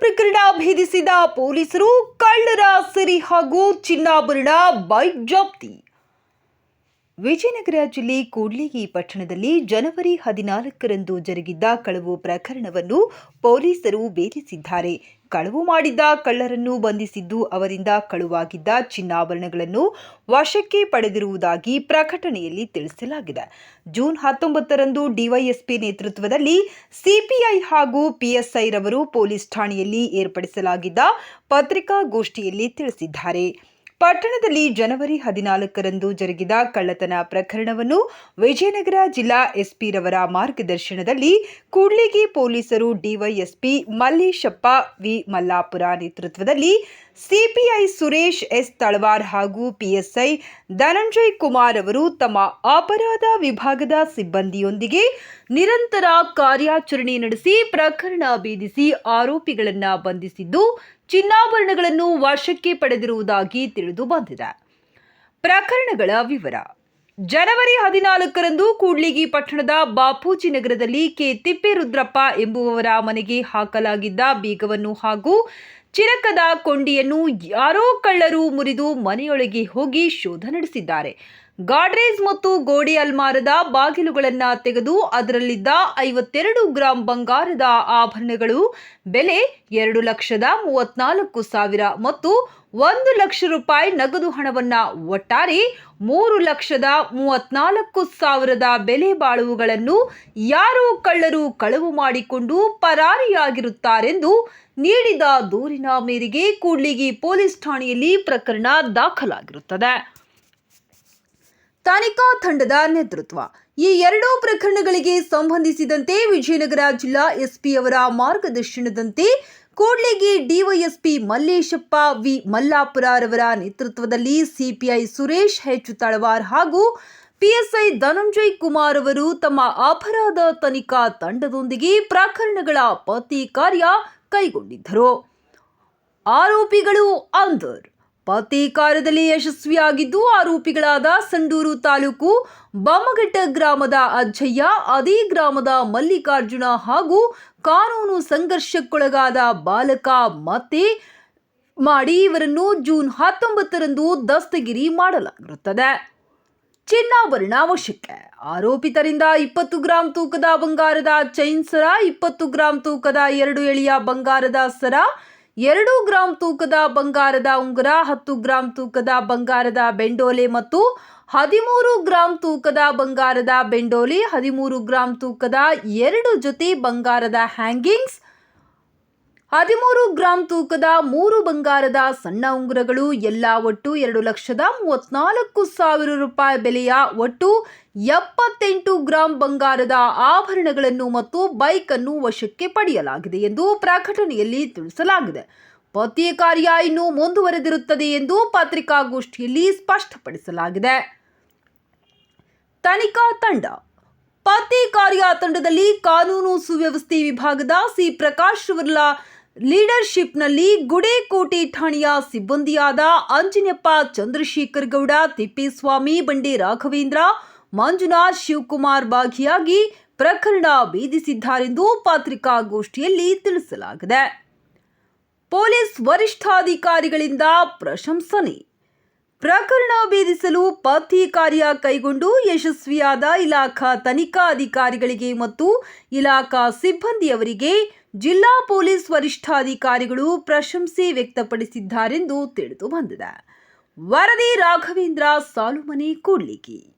ಪ್ರಕರಣ ಭೇದಿಸಿದ ಪೊಲೀಸರು ಕಳ್ಳರ ಸಿರಿ ಹಾಗೂ ಚಿನ್ನಾಭರಣ ಬೈಕ್ ಜಪ್ತಿ ವಿಜಯನಗರ ಜಿಲ್ಲೆ ಕೂಡ್ಲಿಗಿ ಪಟ್ಟಣದಲ್ಲಿ ಜನವರಿ ಹದಿನಾಲ್ಕರಂದು ಜರುಗಿದ್ದ ಕಳವು ಪ್ರಕರಣವನ್ನು ಪೊಲೀಸರು ಬೇಧಿಸಿದ್ದಾರೆ ಕಳವು ಮಾಡಿದ್ದ ಕಳ್ಳರನ್ನು ಬಂಧಿಸಿದ್ದು ಅವರಿಂದ ಕಳುವಾಗಿದ್ದ ಚಿನ್ನಾಭರಣಗಳನ್ನು ವಶಕ್ಕೆ ಪಡೆದಿರುವುದಾಗಿ ಪ್ರಕಟಣೆಯಲ್ಲಿ ತಿಳಿಸಲಾಗಿದೆ. ಜೂನ್ ಹತ್ತೊಂಬತ್ತರಂದು ಡಿವೈಎಸ್ಪಿ ನೇತೃತ್ವದಲ್ಲಿ ಸಿಪಿಐ ಹಾಗೂ ಪಿಎಸ್ಐ ರವರು ಪೊಲೀಸ್ ಠಾಣೆಯಲ್ಲಿ ಏರ್ಪಡಿಸಲಾಗಿದ್ದ ಪತ್ರಿಕಾಗೋಷ್ಠಿಯಲ್ಲಿ ತಿಳಿಸಿದ್ದಾರೆ. ಪಟ್ಟಣದಲ್ಲಿ ಜನವರಿ ಹದಿನಾಲ್ಕರಂದು ಜರುಗಿದ ಕಳ್ಳತನ ಪ್ರಕರಣವನ್ನು ವಿಜಯನಗರ ಜಿಲ್ಲಾ ಎಸ್ಪಿ ರವರ ಮಾರ್ಗದರ್ಶನದಲ್ಲಿ ಕೂಡ್ಲಿಗಿ ಪೊಲೀಸರು ಡಿವೈಎಸ್ಪಿ ಮಲ್ಲೇಶಪ್ಪ ವಿ ಮಲ್ಲಾಪುರ ನೇತೃತ್ವದಲ್ಲಿ ಸಿಪಿಐ ಸುರೇಶ್ ಎಸ್ ತಳವಾರ್ ಹಾಗೂ ಪಿಎಸ್ಐ ಧನಂಜಯ್ ಕುಮಾರ್ ಅವರು ತಮ್ಮ ಅಪರಾಧ ವಿಭಾಗದ ಸಿಬ್ಬಂದಿಯೊಂದಿಗೆ ನಿರಂತರ ಕಾರ್ಯಾಚರಣೆ ನಡೆಸಿ ಪ್ರಕರಣ ಭೇದಿಸಿ ಆರೋಪಿಗಳನ್ನು ಬಂಧಿಸಿದ್ದು ಚಿನ್ನಾಭರಣಗಳನ್ನು ವಶಕ್ಕೆ ಪಡೆದಿರುವುದಾಗಿ ತಿಳಿದು ಬಂದಿದೆ. ಪ್ರಕರಣಗಳ ವಿವರ. ಜನವರಿ ಹದಿನಾಲ್ಕರಂದು ಕೂಡ್ಲಿಗಿ ಪಟ್ಟಣದ ಬಾಪೂಜಿ ನಗರದಲ್ಲಿ ಕೆ ತಿಪ್ಪೇರುದ್ರಪ್ಪ ಎಂಬುವವರ ಮನೆಗೆ ಹಾಕಲಾಗಿದ್ದ ಬೀಗವನ್ನು ಹಾಗೂ ಚಿರಕದ ಕೊಂಡಿಯನ್ನು ಯಾರೋ ಕಳ್ಳರು ಮುರಿದು ಮನೆಯೊಳಗೆ ಹೋಗಿ ಶೋಧ ನಡೆಸಿದ್ದಾರೆ. ಗಾಡ್ರೇಜ್ ಮತ್ತು ಗೋಡಿ ಅಲ್ಮಾರದ ಬಾಗಿಲುಗಳನ್ನು ತೆಗೆದು ಅದರಲ್ಲಿದ್ದ ಐವತ್ತೆರಡು ಗ್ರಾಂ ಬಂಗಾರದ ಆಭರಣಗಳು, ಬೆಲೆ ಎರಡು ಲಕ್ಷದ ಮೂವತ್ನಾಲ್ಕು ಸಾವಿರ ಮತ್ತು ಒಂದು ಲಕ್ಷ ರೂಪಾಯಿ ನಗದು ಹಣವನ್ನು ಒಟ್ಟಾರೆ ಮೂರು ಲಕ್ಷದ ಮೂವತ್ನಾಲ್ಕು ಸಾವಿರದ ಬೆಲೆ ಬಾಳುವುಗಳನ್ನು ಯಾರೋ ಕಳ್ಳರು ಕಳವು ಮಾಡಿಕೊಂಡು ಪರಾರಿಯಾಗಿರುತ್ತಾರೆಂದು ನೀಡಿದ ದೂರಿನ ಮೇರೆಗೆ ಕೂಡ್ಲಿಗಿ ಪೊಲೀಸ್ ಠಾಣೆಯಲ್ಲಿ ಪ್ರಕರಣ ದಾಖಲಾಗಿರುತ್ತದೆ. ತನಿಖಾ ತಂಡದ ನೇತೃತ್ವ. ಈ ಎರಡೂ ಪ್ರಕರಣಗಳಿಗೆ ಸಂಬಂಧಿಸಿದಂತೆ ವಿಜಯನಗರ ಜಿಲ್ಲಾ ಎಸ್ಪಿ ಅವರ ಮಾರ್ಗದರ್ಶನದಂತೆ ಕೂಡ್ಲಿಗಿ ಡಿವೈಎಸ್ಪಿ ಮಲ್ಲೇಶಪ್ಪ ವಿ ಮಲ್ಲಾಪುರರವರ ನೇತೃತ್ವದಲ್ಲಿ ಸಿಪಿಐ ಸುರೇಶ್ ಹೆಚ್ ತಳವಾರ್ ಹಾಗೂ ಪಿಎಸ್ಐ ಧನಂಜಯ್ ಕುಮಾರ್ ಅವರು ತಮ್ಮ ಅಪರಾಧ ತನಿಖಾ ತಂಡದೊಂದಿಗೆ ಪ್ರಕರಣಗಳ ಪತ್ತೆ ಕಾರ್ಯ ಕೈಗೊಂಡಿದ್ದರು. ಆರೋಪಿಗಳು ಅಂದರ್. ಪತ್ತೆ ಕಾರ್ಯದಲ್ಲಿ ಯಶಸ್ವಿಯಾಗಿದ್ದು, ಆರೋಪಿಗಳಾದ ಸಂಡೂರು ತಾಲೂಕು ಬೊಮ್ಮಘಟ್ಟ ಗ್ರಾಮದ ಅಜ್ಜಯ್ಯ, ಅದೇ ಗ್ರಾಮದ ಮಲ್ಲಿಕಾರ್ಜುನ ಹಾಗೂ ಕಾನೂನು ಸಂಘರ್ಷಕ್ಕೊಳಗಾದ ಬಾಲಕ ಮತ್ತೆ ಮಾಡಿ ಇವರನ್ನು ಜೂನ್ ಹತ್ತೊಂಬತ್ತರಂದು ದಸ್ತಗಿರಿ ಮಾಡಲಾಗಿರುತ್ತದೆ. ಚಿನ್ನಾಭರಣ ವಶಕ್ಕೆ ಆರೋಪಿತರಿಂದ ಇಪ್ಪತ್ತು ಗ್ರಾಂ ತೂಕದ ಬಂಗಾರದ ಚೈನ್ ಸರ, ಇಪ್ಪತ್ತು ಗ್ರಾಂ ತೂಕದ ಎರಡು ಎಳೆಯ ಬಂಗಾರದ ಸರ ಎರಡು ಗ್ರಾಂ ತೂಕದ ಬಂಗಾರದ ಉಂಗುರ, ಹತ್ತು ಗ್ರಾಂ ತೂಕದ ಬಂಗಾರದ ಬೆಂಡೋಲೆ ಮತ್ತು ಹದಿಮೂರು ಗ್ರಾಂ ತೂಕದ ಬಂಗಾರದ ಬೆಂಡೋಲಿ, ಹದಿಮೂರು ಗ್ರಾಂ ತೂಕದ ಎರಡು ಜೊತೆ ಬಂಗಾರದ ಹ್ಯಾಂಗಿಂಗ್ಸ್ ಹದಿಮೂರು ಗ್ರಾಂ ತೂಕದ ಮೂರು ಬಂಗಾರದ ಸಣ್ಣ ಉಂಗುರಗಳು ಎಲ್ಲ ಒಟ್ಟು ಎರಡು ಲಕ್ಷದ ಮೂವತ್ನಾಲ್ಕು ಸಾವಿರ ರೂಪಾಯಿ ಬೆಲೆಯ ಒಟ್ಟು ಎಪ್ಪತ್ತೆಂಟು ಗ್ರಾಂ ಬಂಗಾರದ ಆಭರಣಗಳನ್ನು ಮತ್ತು ಬೈಕ್ ಅನ್ನು ವಶಕ್ಕೆ ಪಡೆಯಲಾಗಿದೆ ಎಂದು ಪ್ರಕಟಣೆಯಲ್ಲಿ ತಿಳಿಸಲಾಗಿದೆ. ಪತಿ ಕಾರ್ಯ ಇನ್ನೂ ಮುಂದುವರೆದಿರುತ್ತದೆ ಎಂದು ಪತ್ರಿಕಾಗೋಷ್ಠಿಯಲ್ಲಿ ಸ್ಪಷ್ಟಪಡಿಸಲಾಗಿದೆ. ತನಿಖಾ ತಂಡ. ಪತ್ತೆ ಕಾರ್ಯ ತಂಡದಲ್ಲಿ ಕಾನೂನು ಸುವ್ಯವಸ್ಥೆ ವಿಭಾಗದ ಸಿ. ಪ್ರಕಾಶ್ ಅವರ ಲೀಡರ್ಶಿಪ್ನಲ್ಲಿ ಗುಡೇಕೋಟೆ ಠಾಣೆಯ ಸಿಬ್ಬಂದಿಯಾದ ಅಂಜನಪ್ಪ ಚಂದ್ರಶೇಖರ್ ಗೌಡ ತಿಪ್ಪೇಸ್ವಾಮಿ, ಬಂಡೆ ರಾಘವೇಂದ್ರ, ಮಂಜುನಾಥ್ ಶಿವಕುಮಾರ್ ಭಾಗಿಯಾಗಿ ಪ್ರಕರಣ ಭೇದಿಸಿದ್ದಾರೆಂದು ಪತ್ರಿಕಾಗೋಷ್ಠಿಯಲ್ಲಿ ತಿಳಿಸಲಾಗಿದೆ. ಪೊಲೀಸ್ ವರಿಷ್ಠಾಧಿಕಾರಿಗಳಿಂದ ಪ್ರಶಂಸನೆ. ಪ್ರಕರಣ ಭೇದಿಸಲು ಪತ್ತೆ ಕಾರ್ಯ ಕೈಗೊಂಡು ಯಶಸ್ವಿಯಾದ ಇಲಾಖಾ ತನಿಖಾ ಅಧಿಕಾರಿಗಳಿಗೆ ಮತ್ತು ಇಲಾಖಾ ಸಿಬ್ಬಂದಿಯವರಿಗೆ ಜಿಲ್ಲಾ ಪೊಲೀಸ್ ವರಿಷ್ಠಾಧಿಕಾರಿಗಳು ಪ್ರಶಂಸೆ ವ್ಯಕ್ತಪಡಿಸಿದ್ದಾರೆಂದು ತಿಳಿದು ಬಂದಿದೆ. ವರದಿ ರಾಘವೇಂದ್ರ ಸಾಲುಮನೆ ಕೂಡ್ಲಿಗಿ.